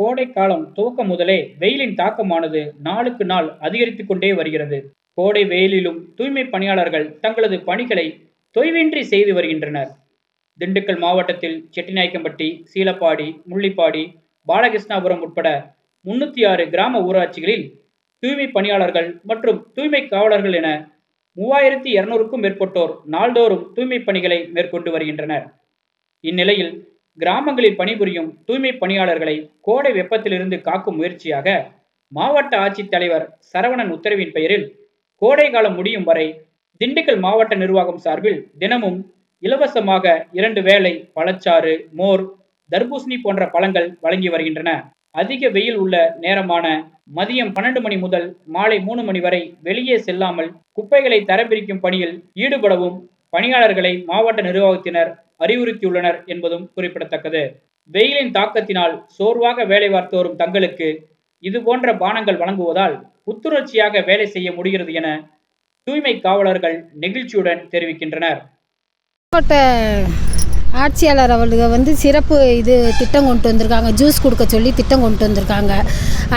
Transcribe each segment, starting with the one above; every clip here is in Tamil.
கோடைக்காலம் துவக்கம் முதலே வெயிலின் தாக்கமானது நாளுக்கு நாள் அதிகரித்து கொண்டே வருகிறது. கோடை வெயிலிலும் தூய்மை பணியாளர்கள் தங்களது பணிகளை தொய்வின்றி செய்து வருகின்றனர். திண்டுக்கல் மாவட்டத்தில் செட்டிநாயக்கம்பட்டி சீலப்பாடி முள்ளிப்பாடி பாலகிருஷ்ணாபுரம் உட்பட முன்னூற்றி ஆறு கிராம ஊராட்சிகளில் தூய்மை பணியாளர்கள் மற்றும் தூய்மை காவலர்கள் என மூவாயிரத்தி இருநூறுக்கும் மேற்பட்டோர் நாள்தோறும் தூய்மை பணிகளை மேற்கொண்டு வருகின்றனர். இந்நிலையில் கிராமங்களில் பணிபுரியும் தூய்மை பணியாளர்களை கோடை வெப்பத்திலிருந்து காக்கும் முயற்சியாக மாவட்ட ஆட்சித்தலைவர் சரவணன் உத்தரவின் பெயரில் கோடை காலம் முடியும் வரை திண்டுக்கல் மாவட்ட நிர்வாகம் சார்பில் தினமும் இலவசமாக இரண்டு வேளை பழச்சாறு மோர் தர்பூசணி போன்ற பழங்கள் வழங்கி வருகின்றன. அதிக வெயில் உள்ள நேரமான மதியம் பன்னெண்டு மணி முதல் மாலை மூணு மணி வரை வெளியே செல்லாமல் குப்பைகளை தரம்பிரிக்கும் பணியில் ஈடுபடவும் பணியாளர்களை மாவட்ட நிர்வாகத்தினர் அறிவுறுத்தியுள்ளனர் என்பதும் குறிப்பிடத்தக்கது. வெயிலின் தாக்கத்தினால் சோர்வாக வேலை பார்த்து வரும் தங்களுக்கு இது போன்ற பானங்கள் வழங்குவதால் புத்துணர்ச்சியாக வேலை செய்ய முடிகிறது என தூய்மை காவலர்கள் நெகிழ்ச்சியுடன் தெரிவிக்கின்றனர். ஆட்சியாளர் அவர்கள் வந்து சிறப்பு இது திட்டம் கொண்டு வந்திருக்காங்க. ஜூஸ் கொடுக்க சொல்லி திட்டம் கொண்டு வந்திருக்காங்க.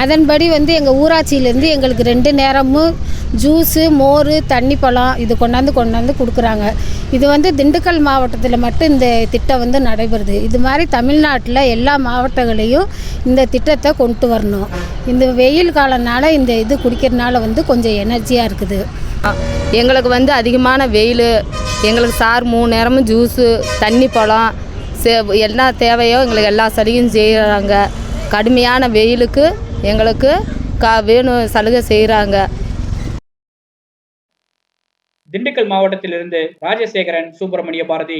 அதன்படி வந்து எங்கள் ஊராட்சியிலேருந்து எங்களுக்கு ரெண்டு நேரமும் ஜூஸு மோர் தண்ணி பழம் இது கொண்டாந்து கொண்டாந்து கொடுக்குறாங்க. இது வந்து திண்டுக்கல் மாவட்டத்தில் மட்டும் இந்த திட்டம் வந்து நடைபெறுது. இது மாதிரி தமிழ்நாட்டில் எல்லா மாவட்டங்களையும் இந்த திட்டத்தை கொண்டு வரணும். இந்த வெயில் காலனால இந்த இது குடிக்கிறதுனால வந்து கொஞ்சம் எனர்ஜியாக இருக்குது. எங்களுக்கு வந்து அதிகமான வெயில் எங்களுக்கு சார் மூணு நேரமும் ஜூஸு தண்ணி பழம் சே என்ன தேவையோ எங்களுக்கு எல்லா சலுகையும் செய்கிறாங்க கடுமையான வெயிலுக்கு எங்களுக்கு கா வேணும் சலுகை செய்கிறாங்க திண்டுக்கல் மாவட்டத்திலிருந்து ராஜசேகரன் சுப்பிரமணிய பாரதி.